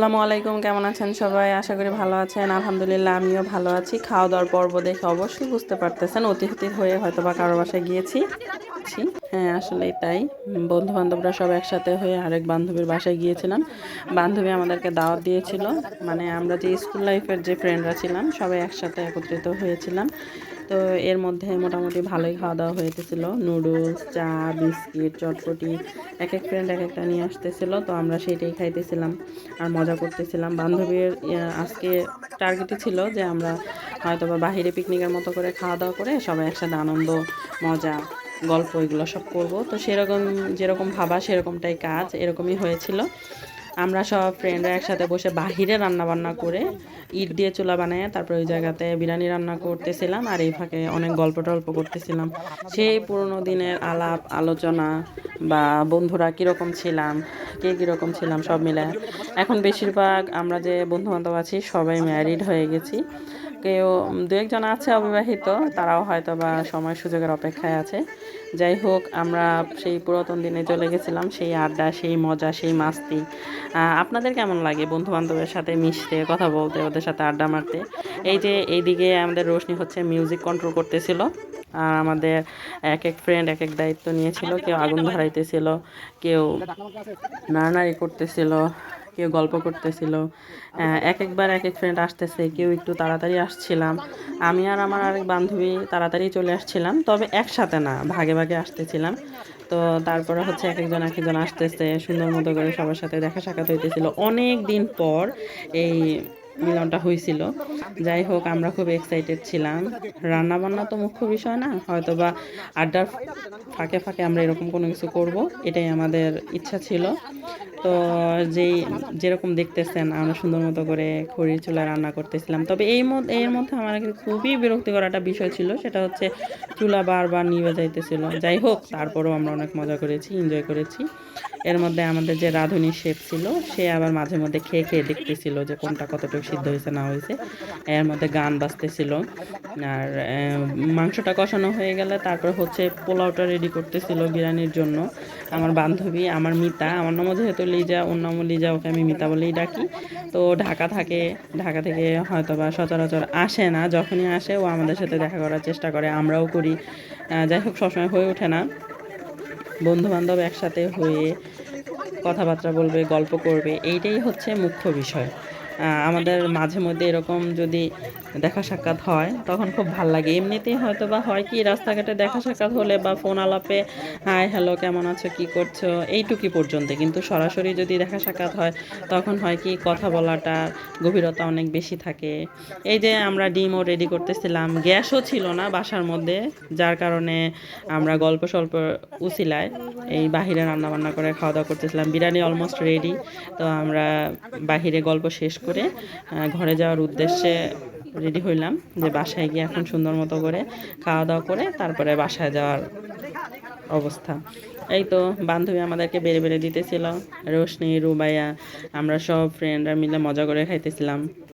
আসসালামু আলাইকুম, কেমন আছেন সবাই? আশা করি ভালো আছেন। আলহামদুলিল্লাহ, আমিও ভালো আছি। খাওয়া দাওয়ার পর্ব দেখে অবশ্যই বুঝতে পারতেছেন, অতিথি হয়ে হয়তো বা কারও বাসায় গিয়েছি। হ্যাঁ আসলেই তাই। বন্ধু বান্ধবরা সব একসাথে হয়ে আরেক বান্ধবীর বাসায় গিয়েছিলাম। বান্ধবী আমাদেরকে দাওয়াত দিয়েছিল। মানে আমরা যে স্কুল লাইফের যে ফ্রেন্ডরা ছিলাম, সবাই একসাথে একত্রিত হয়েছিলাম। তো এর মধ্যে মোটামুটি ভালোই খাওয়া দাওয়া হয়েছিল নুডলস, চা, বিস্কিট, চটপটি এক এক ফ্রেন্ড এক একটা নিয়ে আসতেছিল। তো আমরা সেটাই খাইতেছিলাম আর মজা করতেছিলাম। বান্ধবীর আজকে টার্গেটই ছিল যে আমরা হয়তো বা বাহিরে পিকনিকের মতো করে খাওয়া দাওয়া করে সবাই একসাথে আনন্দ, মজা গল্প এগুলো সব করব। তো সেরকম যেরকম ভাবা সেরকমটাই কাজ, এরকমই হয়েছিল। আমরা সব ফ্রেন্ডরা একসাথে বসে বাহিরে রান্না বান্না করে ইট দিয়ে চুলা বানায় তারপর ওই জায়গাতে বিরিয়ানি রান্না করতেছিলাম আর এই ফাঁকে অনেক গল্প টল্প করতেছিলাম। সেই পুরোনো দিনের আলাপ, আলোচনা বা বন্ধুরা কীরকম ছিলাম, কে কীরকম ছিলাম সব মিলে এখন বেশিরভাগ আমরা যে বন্ধু বান্ধব আছি সবাই ম্যারিড হয়ে গেছি। কেউ দু একজন আছে অবিবাহিত, তারাও হয়তো বা সময় সুযোগের অপেক্ষায় আছে। যাই হোক, আমরা সেই পুরাতন দিনে চলে গেছিলাম, সেই আড্ডা, সেই মজা, সেই মাস্তি। আপনাদের কেমন লাগে বন্ধু বান্ধবের সাথে মিশতে, কথা বলতে, ওদের সাথে আড্ডা মারতে? এই যে, এইদিকে আমাদের রোশনি হচ্ছে মিউজিক কন্ট্রোল করতেছিল, আর আমাদের এক এক ফ্রেন্ড এক এক দায়িত্ব নিয়েছিল, কেউ আগুন ধরাইতেছিল, কেউ নাড়ানাড়ি করতেছিল। কেউ গল্প করতেছিল। এক একবার এক এক ফ্রেন্ড আসতেছে, কেউ একটু তাড়াতাড়ি আসছিলাম। আমি আর আমার আরেক বান্ধবী তাড়াতাড়ি চলে আসছিলাম, তবে একসাথে না, ভাগে ভাগে আসতেছিলাম। তো তারপরে হচ্ছে এক একজন এক একজন আসতেছে, সুন্দর মতো করে সবার সাথে দেখা সাক্ষাৎ হইতেছিল। অনেক দিন পর এই মিলনটা হয়েছিল যাই হোক, আমরা খুব এক্সাইটেড ছিলাম। রান্না বান্না তো মুখ্য বিষয় না হয়তো বা আড্ডার ফাঁকে ফাঁকে আমরা এরকম কোনো কিছু করব, এটাই আমাদের ইচ্ছা ছিল। তো যেই যেরকম দেখতেছেন, আমরা সুন্দর মতো করে খড়ির চুলা রান্না করতেছিলাম। তবে এই মধ্যে এর মধ্যে আমার কাছে খুবই বিরক্তিকর একটা বিষয় ছিল, সেটা হচ্ছে চুলা বারবার নিভে যাইতেছিল। যাই হোক, তারপরেও আমরা অনেক মজা করেছি এনজয় করেছি। এর মধ্যে আমাদের যে রাঁধুনি শেফ ছিল, সে আবার মাঝে মধ্যে খেয়ে খেয়ে দেখতেছিল যে কোনটা কতটুকু সিদ্ধ হয়েছে, না হয়েছে। এর মধ্যে গান বাজতেছিল। আর মাংসটা কষানো হয়ে গেলে তারপর হচ্ছে পোলাওটা রেডি করতেছিল বিরিয়ানির জন্য। আমার বান্ধবী, আমার মিতা, আমার নামও যেহেতু লিজা অন্য লিজা ওকে আমি মিতা বলেই ডাকি। তো ঢাকা থাকে, ঢাকা থেকে হয়তো বা সচরাচর আসে না। যখনই আসে, ও আমাদের সাথে দেখা করার চেষ্টা করে, আমরাও করি। যাই হোক, সবসময় হয়ে ওঠে না। বন্ধুবান্ধব একসাথে হয়ে কথাবার্তা বলবে, গল্প করবে, এইটাই হচ্ছে মুখ্য বিষয়। আমাদের মাঝে মধ্যে এরকম যদি দেখা সাক্ষাৎ হয়, তখন খুব ভালো লাগে। এমনিতেই হয়তো বা হয় কি, রাস্তাঘাটে দেখা সাক্ষাৎ হলে বা ফোন আলাপে, হাই, হ্যালো, কেমন আছো, কি করছ? এইটুকুই পর্যন্ত। কিন্তু সরাসরি যদি দেখা সাক্ষাৎ হয়, তখন হয় কি, কথা বলাটা গভীরতা অনেক বেশি থাকে। এই যে আমরা ডিমও রেডি করতেছিলাম, গ্যাসও ছিল না বাসার মধ্যে, যার কারণে আমরা গল্প স্বল্প উচিলায় এই বাহিরে রান্না বান্না করে খাওয়া দাওয়া করতেছিলাম। বিরিয়ানি অলমোস্ট রেডি তো আমরা বাহিরে গল্প শেষ করে ঘরে যাওয়ার উদ্দেশ্যে রেডি হইলাম যে বাসায় গিয়ে এখন সুন্দর মতো করে খাওয়া দাওয়া করে তারপরে বাসায় যাওয়ার অবস্থা। এই তো বান্ধবী আমাদেরকে বেড়ে বেড়ে দিতেছিল, রোশনি, রুবাইয়া, আমরা সব ফ্রেন্ডরা মিলে মজা করে খাইতেছিলাম।